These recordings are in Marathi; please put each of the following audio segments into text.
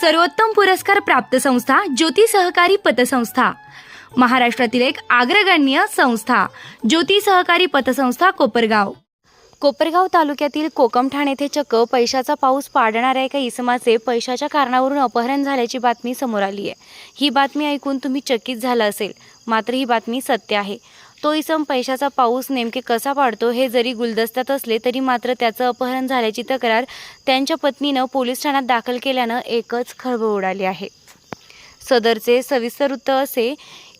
सर्वोत्तम पुरस्कार प्राप्त संस्था ज्योती सहकारी पतसंस्था. महाराष्ट्रातील एक अग्रगण्य संस्था ज्योती सहकारी पतसंस्था कोपरगाव. कोपरगाव तालुक्यातील कोकमठाण येथे चक्क पैशाचा पाऊस पाडणाऱ्या एका इसमाचे पैशाच्या कारणावरून अपहरण झाल्याची बातमी समोर आली आहे. ही बातमी ऐकून तुम्ही चकित झाला असेल. मात्र ही बातमी सत्य आहे. तो इसम पैशाचा पाऊस नेमके कसा पाडतो हे जरी गुलदस्त्यात असले तरी मात्र त्याचं अपहरण झाल्याची तक्रार त्यांच्या पत्नीनं पोलीस ठाण्यात दाखल केल्यानं एकच खळबळ उडाली आहे. सदरचे सविस्तर वृत्त असे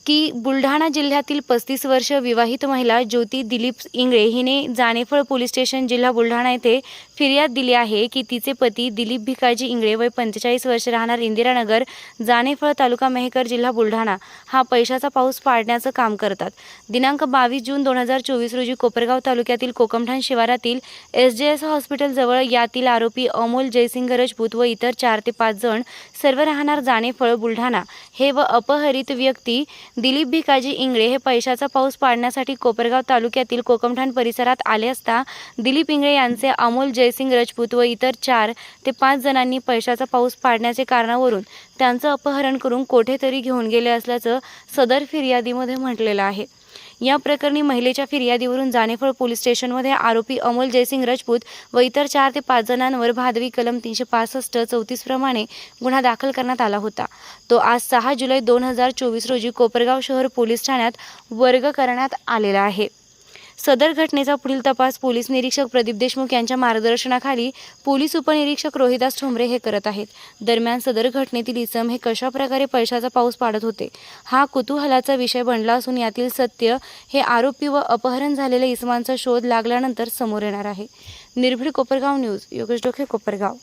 की बुलढाणा जिल्ह्यातील पस्तीस वर्ष विवाहित महिला ज्योती दिलीप इंगळे हिने जानेफळ पोलीस स्टेशन जिल्हा बुलढाणा येथे फिर्याद दिली आहे की तिचे पती दिलीप भिकाजी इंगळे वय पंचेचाळीस वर्ष राहणार इंदिरानगर जानेफळ तालुका मेहकर जिल्हा बुलढाणा. हा पैशाचा पाऊस पाडण्याचं काम करतात. दिनांक बावीस जून दोन हजार चोवीस रोजी कोपरगाव तालुक्यातील कोकमठाण शिवारातील एस जे एस हॉस्पिटलजवळ यातील आरोपी अमोल जयसिंग राजपूत व इतर चार ते पाच जण सर्व राहणार जाणेफळ बुलढाणा. हे व अपहरित व्यक्ती दिलीप भिकाजी इंगळे हे पैशाचा पाऊस पाडण्यासाठी कोपरगाव तालुक्यातील कोकमठाण परिसरात आले असता दिलीप इंगळे यांचे अमोल जयसिंग राजपूत व इतर चार ते पाच जणांनी पैशाचा पाऊस पाडण्याचे कारणावरून त्यांचं अपहरण करून कोठेतरी घेऊन गेले असल्याचं सदर फिर्यादीमध्ये म्हटलेलं आहे. या प्रकरणी महिलेच्या फिर्यादीवरून जानेफळ पोलीस स्टेशनमध्ये आरोपी अमोल जयसिंग राजपूत व इतर चार ते पाच जणांवर भादवी कलम तीनशे पासष्ट चौतीस प्रमाणे गुन्हा दाखल करण्यात आला होता. तो आज सहा जुलै दोन हजार चोवीस रोजी कोपरगाव शहर पोलीस ठाण्यात वर्ग करण्यात आलेला आहे. सदर घटनेचा पुढील तपास पोलीस निरीक्षक प्रदीप देशमुख यांच्या मार्गदर्शनाखाली पोलीस उपनिरीक्षक रोहिदास ठोंबरे हे करत आहेत. दरम्यान सदर घटनेतील इसम हे कशा प्रकारे पैशाचा पाऊस पाडत होते? हा कुतूहलाचा विषय बनला असून यातील सत्य हे आरोपी व अपहरण झालेल्या इसमांचा शोध लागल्यानंतर समोर येणार आहे. निर्भीड कोपरगाव न्यूज योगेश डोके कोपरगाव.